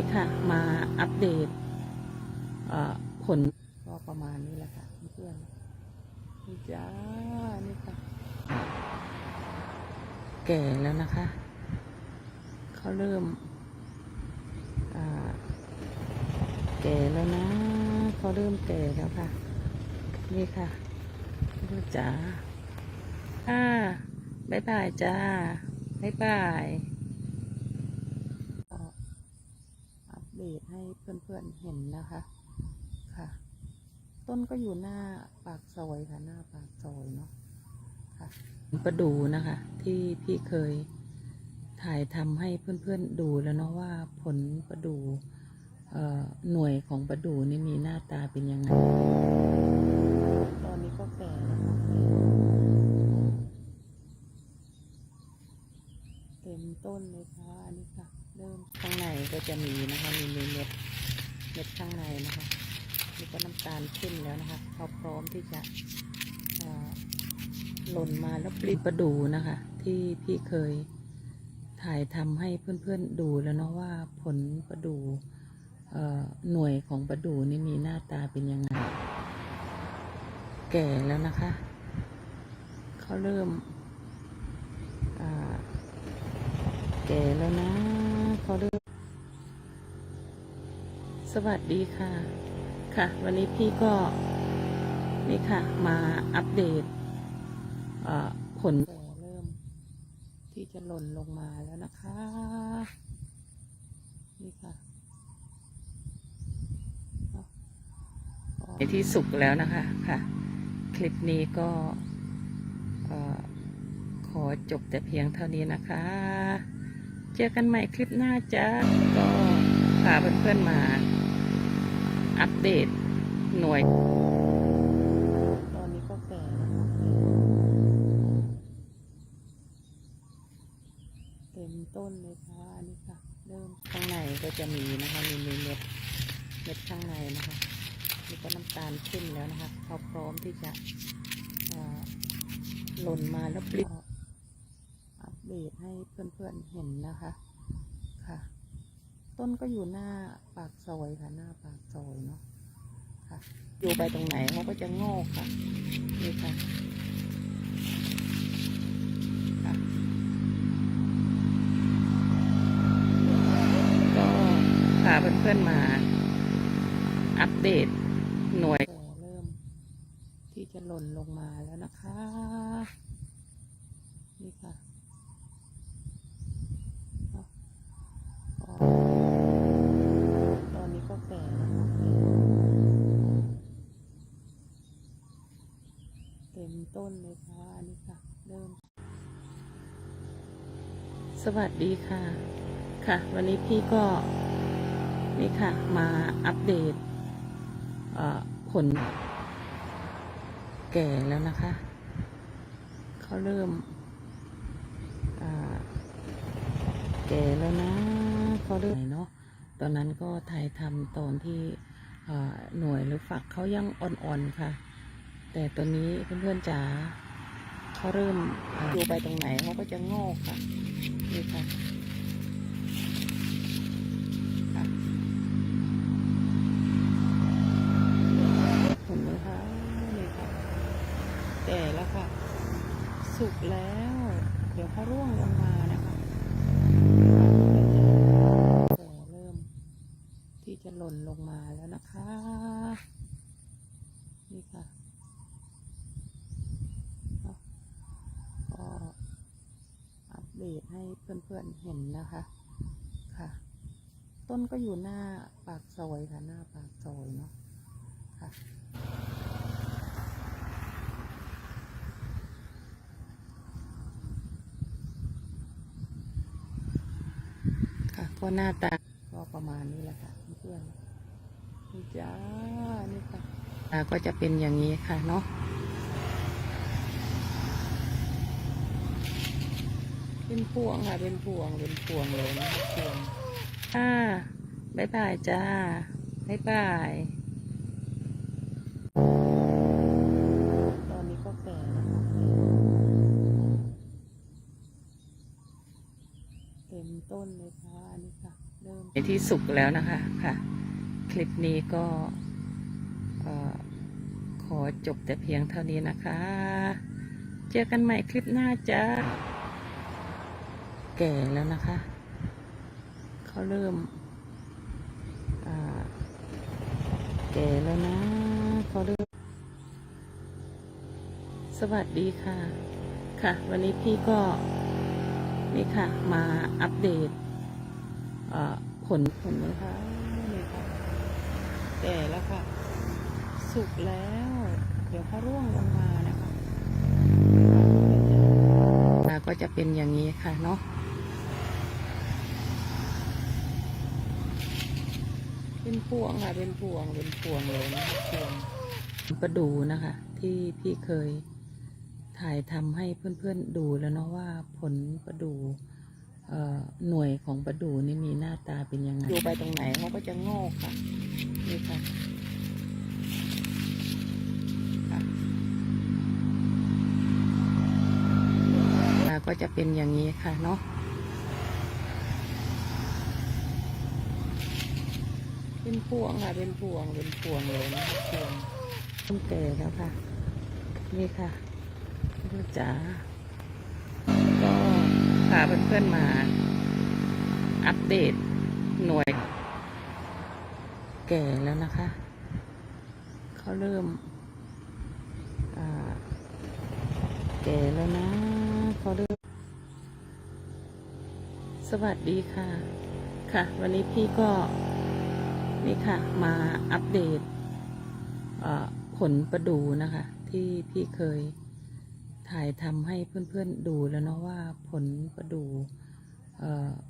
นี่ค่ะ มาอัปเดตผลก็ประมาณนี้แหละค่ะเพื่อนนี่จ้า นี่ค่ะ แก่แล้วนะคะเขาเริ่มแก่แล้วนะเขาเริ่มแก่แล้วค่ะ นี่ค่ะดูจ้าอ่าบ๊ายบายจ้าบ๊ายบายก็อัป เดตให้เพื่อนๆเห็นนะคะค่ะ ต้นก็อยู่หน้าปากซอยค่ะ หน้าปากซอยเนาะค่ะประดูนะคะ ที่พี่เคยถ่ายทำให้เพื่อนๆดูแล้วเนาะว่าผลประดูหน่วยของประดูนี่มีหน้าตาเป็นยังไง ตอนนี้ก็แก่แล้วค่ะเต็มต้นเลยค่ะอันนี้ค่ะ เริ่มข้างในก็จะมีนะคะ มีเม็ดเม็ดข้างในนะคะนี่ก็น้ำตาลขึ้นแล้วนะคะเขาพร้อมที่จะหล่นมาแล้วปลิประดูนะคะ ที่พี่เคยถ่ายทำให้เพื่อนๆดูแล้วเนาะว่าผลประดูหน่วยของประดูนี่มีหน้าตาเป็นยังไง แก่แล้วนะคะเขาเริ่มแก่แล้วนะ เขาเริ่มสวัสดีค่ะ ค่ะ วันนี้พี่ก็นี่ค่ะ มาอัปเดตผลเริ่ม ที่จะหล่นลงมาแล้วนะคะ นี่ค่ะในที่สุกแล้วนะคะค่ะ คลิปนี้ก็ขอจบแต่เพียงเท่านี้นะคะ เจอกันใหม่คลิปหน้าจ้าก็พาเพื่อนๆมา อัปเดตหน่วย ตอนนี้ก็แก่แล้วเต็มต้นเลยค่ะอันนี้ค่ะ เริ่มข้างในก็จะมีนะคะมีเม็ดเม็ดข้างในนะคะนี่ก็น้ำตาลขึ้นแล้วนะคะเขาพร้อมที่จะหล่นมาแล้วปลิวอัป เดตให้เพื่อนๆเห็นนะคะค่ะ ต้นก็อยู่หน้าปากซอยค่ะ หน้าปากซอยเนาะค่ะ อยู่ไปตรงไหนเขาก็จะงอกค่ะนี่ค่ะค่ะก็พาเพื่อนๆมา อัปเดตหน่วยเริ่ม ที่จะหล่นลงมาแล้วนะคะ นี่ค่ะ ต้นเลยค่ะอันนี้ค่ะเริ่ม สวัสดีค่ะ ค่ะ วันนี้พี่ก็นี่ค่ะ มาอัปเดตผลแก่แล้วนะคะเขาเริ่มแก่แล้วนะเขาเริ่มเนาะตอนนั้นก็ถ่ายทำตอนที่หน่วยหรือฝักเขายังอ่อนๆค่ะ แต่ตอนนี้เพื่อนๆจ๋าเขาเริ่มอ่าอยู่ไปตรงไหนเขาก็จะงอกค่ะนี่ค่ะค่ะเห็นไหมคะนี่ค่ะแก่แล้วค่ะ สุกแล้ว เดี๋ยวเขาร่วงลงมานะคะเริ่ม ที่จะหล่นลงมาแล้วนะคะ นี่ค่ะเนาะก็ อัปเดให้เพื่อนๆเห็นนะคะค่ะ ต้นก็อยู่หน้าปากซอยค่ะ หน้าปากซอยเนาะค่ะ ค่ะก็หน้าตาก็ประมาณนี้แหละค่ะเพื่อนๆนี่จ้านี่ค่ะตาก็จะเป็นอย่างนี้ค่ะเนาะ เป็นพวงค่ะ เป็นพวง เป็นพวงเลยนะพวงอ่าบ๊ายบายจ้าบ๊ายบายตอนนี้ก็แก่แล้วค่ะเต็มต้นเลยค่ะอันนี้ค่ะ เริ่มในที่สุกแล้วนะคะค่ะ คลิปนี้ก็เอ่อขอจบแต่เพียงเท่านี้นะคะ เจอกันใหม่คลิปหน้าจ้า แก่แล้วนะคะเขาเริ่มแก่แล้วนะเขาเริ่มสวัสดีค่ะ ค่ะ วันนี้พี่ก็นี่ค่ะ มาอัปเดตผลผลนะคะนี่ค่ะแก่แล้วค่ะ สุกแล้ว เดี๋ยวเขาร่วงลงมานะคะก็จะเป็นอย่างนี้ค่ะเนาะ เป็นพวงค่ะ เป็นพวง เป็นพวงเลยนะคะพวงประดูนะคะ ที่พี่เคยถ่ายทำให้เพื่อนๆดูแล้วเนาะว่าผลประดูเอ่อหน่วยของประดูนี่มีหน้าตาเป็นยังไงดูไปตรงไหนเขาก็จะงอกค่ะ นี่ค่ะค่ะตาก็จะเป็นอย่างนี้ค่ะเนาะ เป็นพวงค่ะ เป็นพวง เป็นพวงเลยนะคะพวงต้นแก่แล้วค่ะ นี่ค่ะลูกจ๋า ก็พาเพื่อนๆมา อัปเดตหน่วย แก่แล้วนะคะ เขาเริ่มแก่แล้วนะเขาเริ่มสวัสดีค่ะ ค่ะ วันนี้พี่ก็ นี่ค่ะ มาอัปเดตผลประดูนะคะ ที่พี่เคยถ่ายทำให้เพื่อนๆดูแล้วเนาะว่าผลประดู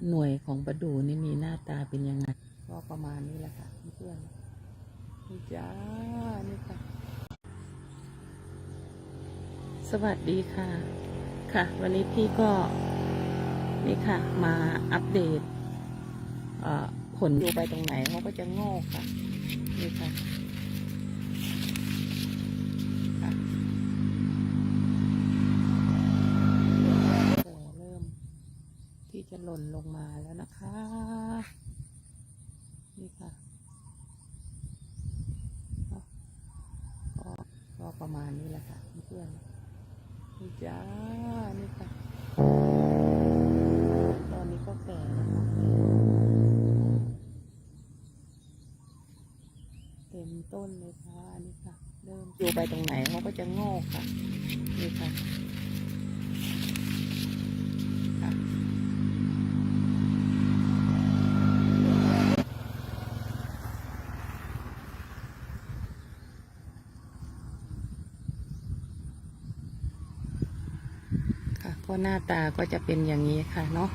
หน่วยของประดูนี่มีหน้าตาเป็นยังไง ก็ประมาณนี้แหละค่ะเพื่อนๆนี่จ้านี่ค่ะ สวัสดีค่ะ ค่ะ วันนี้พี่ก็นี่ค่ะ มาอัปเดต อ่อผลดูไปตรงไหนเขาก็จะงอกค่ะนี่ค่ะเริ่ม ที่จะหล่นลงมาแล้วนะคะ นี่ค่ะก็ประมาณนี้แหละค่ะเพื่อนนี่จ้านี่ค่ะ ตอนนี้ก็แก่แล้วค่ะเต้นเลยค่ะ นี่ค่ะ เริ่มอยู่ไปตรงไหนเขาก็จะงอกค่ะ นี่ค่ะค่ะก็หน้าตาก็จะเป็นอย่างนี้ค่ะเนาะ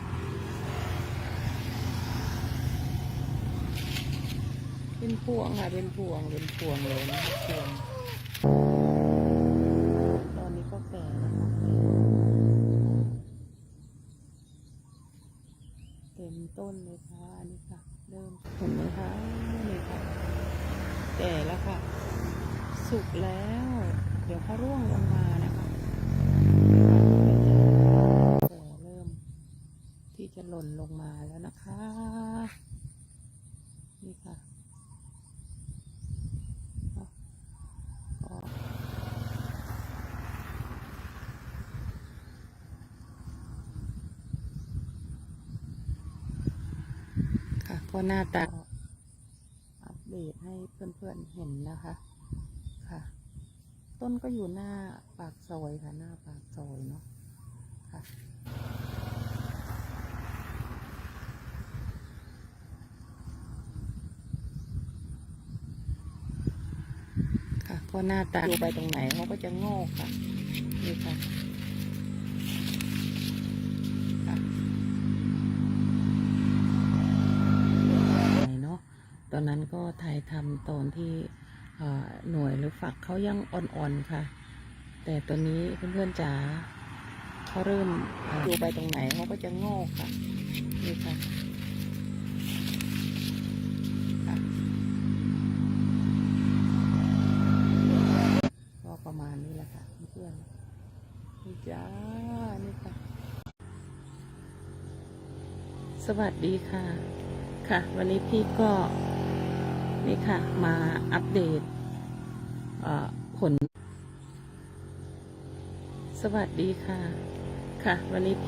เป็นพวงค่ะเป็นพวงเป็นพวงเลยนะพวงตอนนี้ก็แก่แล้วเต็มต้นเลยค่ะอันี่ค่ะ เริ่มเห็นไหมคะนี่ค่ะแก่แล้วค่ะ สุกแล้ว เดี๋ยวเขาร่วงลงมานะคะเริ่ม ที่จะหล่นลงมาแล้วนะคะ นี่ค่ะก็ก็ ค่ะ ก็หน้าตาอัปเดตให้เพื่อนๆเห็นนะคะ ค่ะ ต้นก็อยู่หน้าปากซอยค่ะ หน้าปากซอยเนาะค่ะค่ะก็หน้าตาดูไปตรงไหนเขาก็จะงอกค่ะนี่ค่ะค่ะ ไหนเนาะต อนนั้นก็ถ่ายทำตอนที่หน่วยหรือฝักเขายังอ่อนๆค่ะ แต่ตอนนี้เพื่อนๆจ๋าเขาเริ่มอ่อดูไปตรงไหนเขาก็จะงอกค่ะนี่ค่ะก็ประมาณนี้แหละค่ะเพื่อนนี่จ้านี่ค่ะ สวัสดีค่ะ ค่ะ วันนี้พี่ก็ นี่ค่ะ มาอัปเดตผล สวัสดีค่ะ ค่ะ วันนี้พี่